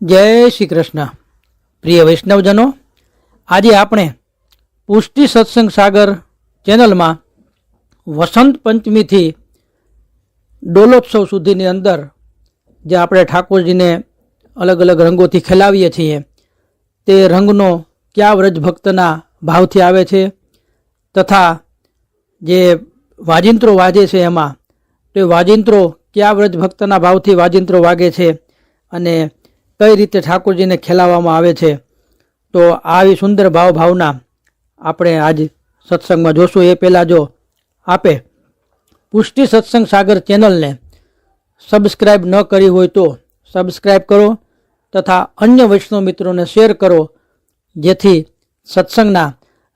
જય શ્રી કૃષ્ણ. પ્રિય વૈષ્ણવજનો, આજે આપણે પુષ્ટિ સત્સંગ સાગર ચેનલમાં વસંત પંચમીથી ડોલોત્સવ સુધીની અંદર જે આપણે ઠાકોરજીને અલગ અલગ રંગોથી ખેલાવીએ છીએ, તે રંગનો કયા વ્રજ ભક્તના ભાવથી આવે છે તથા જે વાજિંત્રો વાજે છે એમાં, તે વાજિંત્રો કયા વ્રજ ભક્તના ભાવથી વાજિંત્રો વાગે છે અને કઈ રીતે ઠાકોરજીને ખેલાવવામાં આવે છે? તો આવી સુંદર ભાવ ભાવના આપણે આજ સત્સંગમાં જોશું. એ પહેલાં જો આપે પુષ્ટિ સત્સંગ સાગર ચેનલને સબસ્ક્રાઈબ ન કરી હોય તો સબસ્ક્રાઈબ કરો તથા અન્ય વૈષ્ણવ મિત્રોને શેર કરો, જેથી સત્સંગના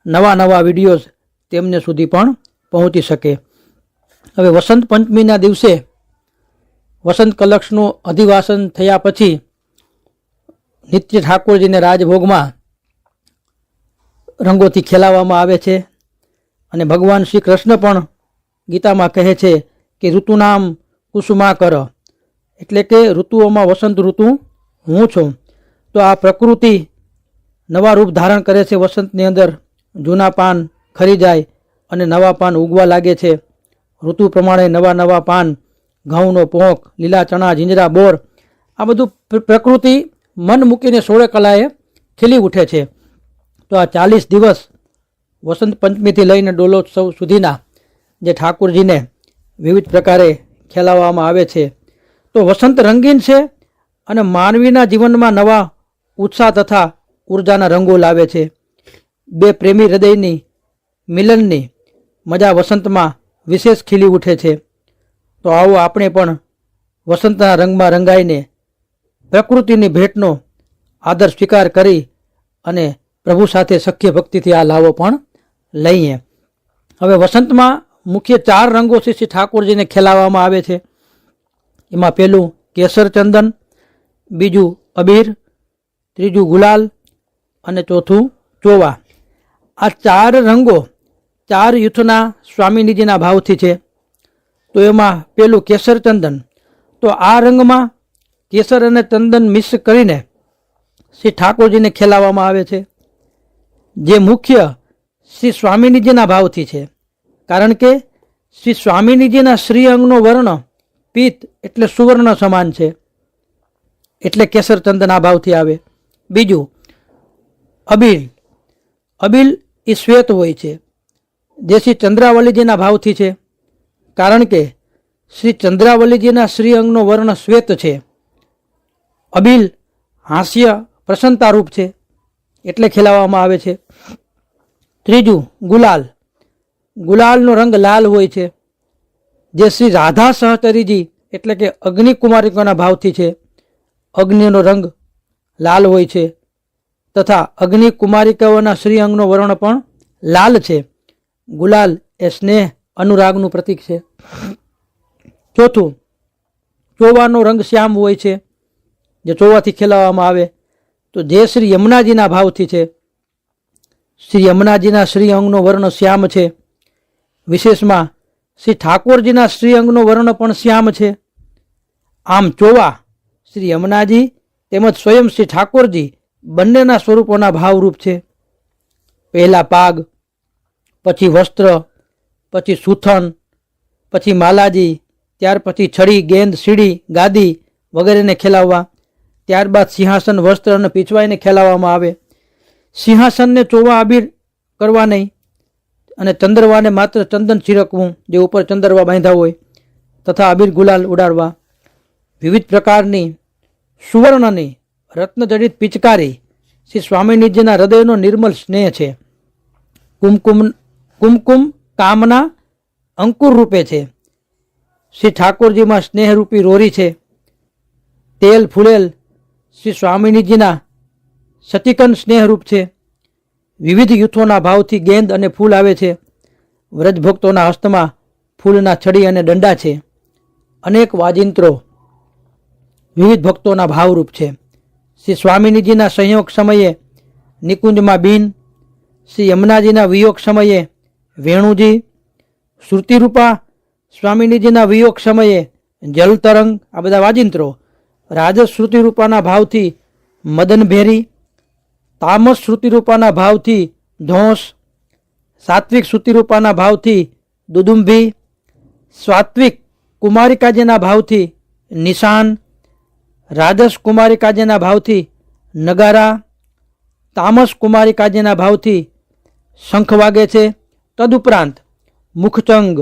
નવા નવા વિડીયોઝ તેમને સુધી પણ પહોંચી શકે. હવે વસંત પંચમીના દિવસે વસંત કલક્ષનું અધિવાસન થયા પછી નિત્ય ઠાકોરજીને રાજભોગમાં રંગોથી ખેલાવવામાં આવે છે અને ભગવાન શ્રી કૃષ્ણ પણ ગીતામાં કહે છે કે ઋતુનામ કુસુમા કર એટલે કે ઋતુઓમાં વસંત ઋતુ હું છું. તો આ પ્રકૃતિ નવા રૂપ ધારણ કરે છે વસંતની અંદર. જૂના પાન ખરી જાય અને નવા પાન ઉગવા લાગે છે. ઋતુ પ્રમાણે નવા નવા પાન, ઘઉંનો પોંક, લીલા ચણા, જીંજરા, બોર, આ બધું પ્રકૃતિ મન મૂકીને સોળે કલાએ ખીલી ઉઠે છે. તો આ ચાલીસ દિવસ વસંત પંચમીથી લઈને ડોલોત્સવ સુધીના જે ઠાકુરજીને વિવિધ પ્રકારે ખેલાવવામાં આવે છે. તો વસંત રંગીન છે અને માનવીના જીવનમાં નવા ઉત્સાહ તથા ઉર્જાના રંગો લાવે છે. બે પ્રેમી હૃદયની મિલનની મજા વસંતમાં વિશેષ ખીલી ઉઠે છે. તો આવો આપણે પણ વસંતના રંગમાં રંગાઈને પ્રકૃતિની ભેટનો આદર સ્વીકાર કરી અને પ્રભુ સાથે સખ્ય ભક્તિથી આ લાવો પણ લઈએ. હવે વસંતમાં મુખ્ય ચાર રંગો શ્રી શ્રી ઠાકોરજીને ખેલાવવામાં આવે છે. એમાં પહેલું કેસર ચંદન, બીજું અબીર, ત્રીજું ગુલાલ અને ચોથું ચોવા. આ ચાર રંગો ચાર યુથના સ્વામિનીજીના ભાવથી છે. તો એમાં પેલું કેસર ચંદન. તો આ રંગમાં કેસર અને ચંદન મિક્સ કરીને શ્રી ઠાકોરજીને ખેલાવવામાં આવે છે, જે મુખ્ય શ્રી સ્વામિનીજીના ભાવથી છે. કારણ કે શ્રી સ્વામિનીજીના શ્રી અંગનો વર્ણ પિત્ત એટલે સુવર્ણ સમાન છે, એટલે કેસર ચંદન આ ભાવથી આવે. બીજું, અબીલ. અબીલ એ શ્વેત હોય છે, જે શ્રી ચંદ્રાવલીજીના ભાવથી છે. કારણ કે શ્રી ચંદ્રાવલીજીના શ્રી અંગનો વર્ણ શ્વેત છે. અબીલ હાસ્ય પ્રસન્નતારૂપ છે, એટલે ખેલાવવામાં આવે છે. ત્રીજું, ગુલાલ. ગુલાલનો રંગ લાલ હોય છે, જે શ્રી રાધા સહચરીજી, એટલે કે અગ્નિ કુમારિકોના ભાવથી છે. અગ્નિનો રંગ લાલ હોય છે, તથા અગ્નિ કુમારિકાઓના શ્રી અંગનો વર્ણ પણ લાલ છે. ગુલાલ એ સ્નેહ અનુરાગનું પ્રતીક છે. ચોથું, ચોવાનો રંગ શ્યામ હોય છે જે ચોવાથી ખેલાવવામાં આવે. તો જે શ્રી યમુનાજીના ભાવથી છે, શ્રી યમુનાજીના શ્રી અંગનો વર્ણ શ્યામ છે. વિશેષમાં શ્રી ઠાકોરજીના શ્રી અંગનો વર્ણ પણ શ્યામ છે. આમ ચોવા શ્રી યમુનાજી તેમજ સ્વયં શ્રી ઠાકોરજી બંનેના સ્વરૂપોના ભાવરૂપ છે. પહેલા પાગ, પછી વસ્ત્ર, પછી સુથન પછી માલાજી, ત્યાર પછી છડી, ગેંદ, સીડી, ગાદી વગેરેને ખેલાવવા. ત્યારબાદ સિંહાસન વસ્ત્ર અને પીછવાઈને ખેલાવવામાં આવે. સિંહાસનને ચોવા આબીર કરવા નહીં અને ચંદ્રવાને માત્ર ચંદન છીરકવું, જે ઉપર ચંદ્રવા બાંધ્યા હોય, તથા અબીર ગુલાલ ઉડાડવા. વિવિધ પ્રકારની સુવર્ણની રત્નજડિત પિચકારી શ્રી સ્વામિનીજીના હૃદયનો નિર્મલ સ્નેહ છે. કુમકુમ કુમકુમ કામના અંકુર રૂપે છે. શ્રી ઠાકોરજીમાં સ્નેહરૂપી રોરી છે. તેલ ફૂલેલ શ્રી સ્વામિનીજીના સતિકન સ્નેહરૂપ છે. વિવિધ યુથોના ભાવથી ગેંદ અને ફૂલ આવે છે. વ્રજભક્તોના હસ્તમાં ફૂલના છડી અને દંડા છે. અનેક વાજિંત્રો વિવિધ ભક્તોના ભાવરૂપ છે. શ્રી સ્વામિનીજીના સંયોગ સમયે નિકુંજમાં બીન, શ્રી યમુનાજીના વિયોગ સમયે વેણુજી, શ્રુતિરૂપા સ્વામિનીજીના વિયોગ સમયે જલતરંગ, આ બધા વાજિંત્રો રાજશ્રુતિ રૂપાના ભાવથી મદનભેરી તામસ શ્રુતિરૂપાના ભાવથી ધોંસ, સાત્વિક શ્રુતિ રૂપાના ભાવથી દુદુંભી સાત્વિક કુમારિકાજીના ભાવથી નિશાન રાજસ કુમારિકાજીના ભાવથી નગારા, તામસ કુમારિકાજીના ભાવથી શંખ વાગે છે. તદુપરાંત મુખચંગ,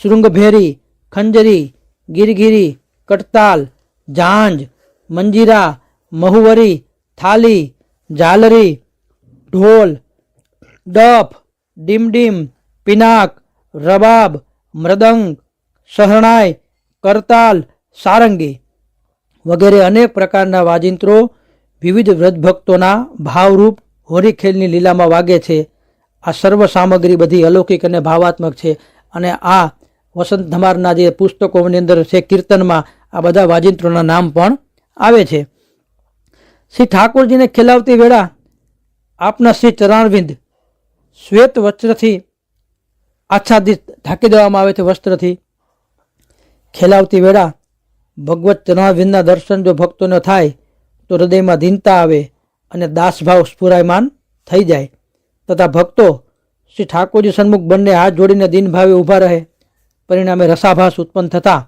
શૃંગભેરી, ખંજરી, ગિરગિરી, કટતાલ, ઝાંઝ મંજીરા, મહુવરી, થાલી, ઝાલરી, ઢોલ, ડફ, ડીમડીમ, પિનાક, રબાબ, મૃદંગ, શહણાઈ, કરતાલ, સારંગી વગેરે અનેક પ્રકારના વાજિંત્રો વિવિધ વ્રતભક્તોના ભાવરૂપ હોરીખેલની લીલામાં વાગે છે. આ સર્વ સામગ્રી બધી અલૌકિક અને ભાવાત્મક છે અને આ વસંત ધમારના જે પુસ્તકોની અંદર છે કીર્તનમાં આ બધા વાજિંત્રોના નામ પણ આવે છે. શ્રી ઠાકોરજીને ખેલાવતી વેળા આપના શ્રી ચરણવિંદ શ્વેત વસ્ત્રથી આચ્છાદિત ઢાંકી દેવામાં આવે છે વસ્ત્રથી. ખેલાવતી વેળા ભગવત ચરણવિંદના દર્શન જો ભક્તોને થાય, તો હૃદયમાં ધીનતા આવે અને દાસભાવ સ્ફુરાયમાન થઈ જાય. તથા ભક્તો શ્રી ઠાકોરજી સન્મુખ બંને હાથ જોડીને દિનભાવે ઊભા રહે. પરિણામે રસાભાસ ઉત્પન્ન થતાં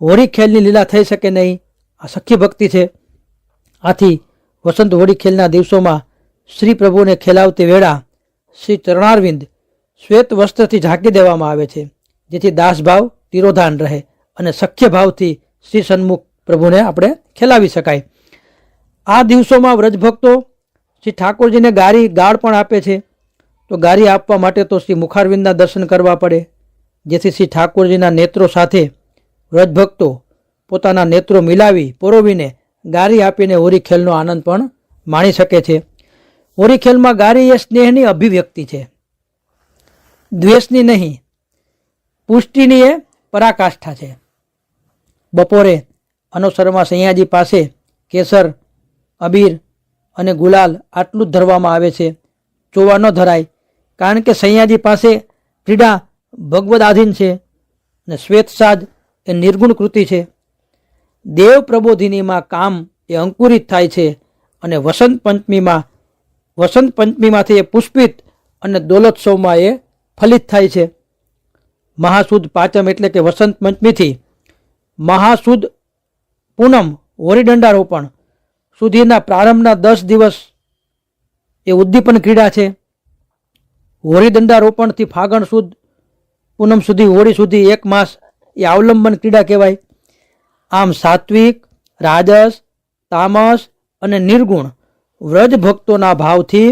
હોળી ખેલની લીલા થઈ શકે નહીં. આ સખ્ય ભક્તિ છે. આથી વસંત હોળી ખેલના દિવસોમાં શ્રી પ્રભુને ખેલાવતી વેળા શ્રી ચરણારવિંદ શ્વેત વસ્ત્રથી ઝાંકી દેવામાં આવે છે, જેથી દાસભાવ, તિરોધાન રહે અને સખ્ય ભાવથી શ્રી સન્મુખ પ્રભુને આપણે ખેલાવી શકાય. આ દિવસોમાં વ્રજભક્તો શ્રી ઠાકોરજીને ગારી ગાળ પણ આપે છે. તો ગારી આપવા માટે તો શ્રી મુખારવિંદના દર્શન કરવા પડે, જેથી શ્રી ઠાકોરજીના નેત્રો સાથે વ્રજભક્તો પોતાના નેત્રો મિલાવી પરોવીને ગારી આપીને હોરી ખેલનો આનંદ પણ માણી શકે છે. હોરી ખેલમાં ગારી એ સ્નેહની અભિવ્યક્તિ છે. દ્વેષની નહીં, પુષ્ટિની એ પરાકાષ્ઠા છે. બપોરે અનુસરમાં સૈયાજી પાસે કેસર, અબીર અને ગુલાલ આટલું જ ધરવામાં આવે છે. ચોવા ન ધરાય, કારણ કે સૈયાજી પાસે ક્રીડા ભગવદાધીન છે અને શ્વેતસાજ એ નિર્ગુણ કૃતિ છે. દેવ પ્રબોધિનીમાં કામ એ અંકુરિત થાય છે અને વસંત પંચમીમાં, વસંત પંચમીમાંથી એ પુષ્પિત અને દોલોત્સવમાં એ ફલિત થાય છે. મહાસુદ પાંચમ એટલે કે વસંત પંચમીથી મહાસુદ પૂનમ હોરીદંડા રોપણ સુધીના પ્રારંભના દસ દિવસ એ ઉદ્દીપન ક્રીડા છે. હોરીદંડારોપણથી ફાગણ સુદ, પૂનમ સુધી હોળી સુધી એક માસ એ અવલંબન ક્રીડા કહેવાય. આમ સાત્વિક, રાજસ, તામસ અને નિર્ગુણ વ્રજ ભક્તોના ભાવથી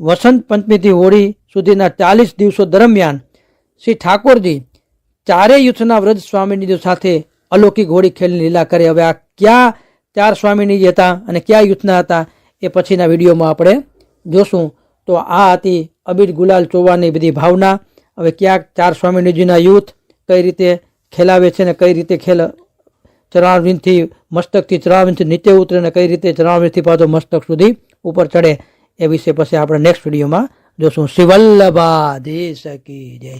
વસંત પંચમીથી હોળી સુધીના ચાલીસ દિવસો દરમિયાન શ્રી ઠાકોરજી ચારેય યુથના વ્રજ સ્વામીની સાથે અલૌકિક હોળી ખેલની લીલા કરે. હવે આ ક્યાં ચાર સ્વામીની હતા અને કયા યુથના હતા એ પછીના વિડીયોમાં આપણે જોશું. તો આ હતી અબીર ગુલાલ ચોવાની બધી ભાવના. હવે ક્યાંક ચાર સ્વામીજીના યુથ કઈ રીતે ખેલાવે છે ને કઈ રીતે ખેલ ચરણારવિંદથી મસ્તકથી ચરણારવિંદથી નીચે ઉતરે અને કઈ રીતે ચરણારવિંદથી પાછો મસ્તક સુધી ઉપર ચડે એ વિશે પછી આપણે નેક્સ્ટ વિડીયોમાં જોશું. શિવલ્લભા દેશ કી જય.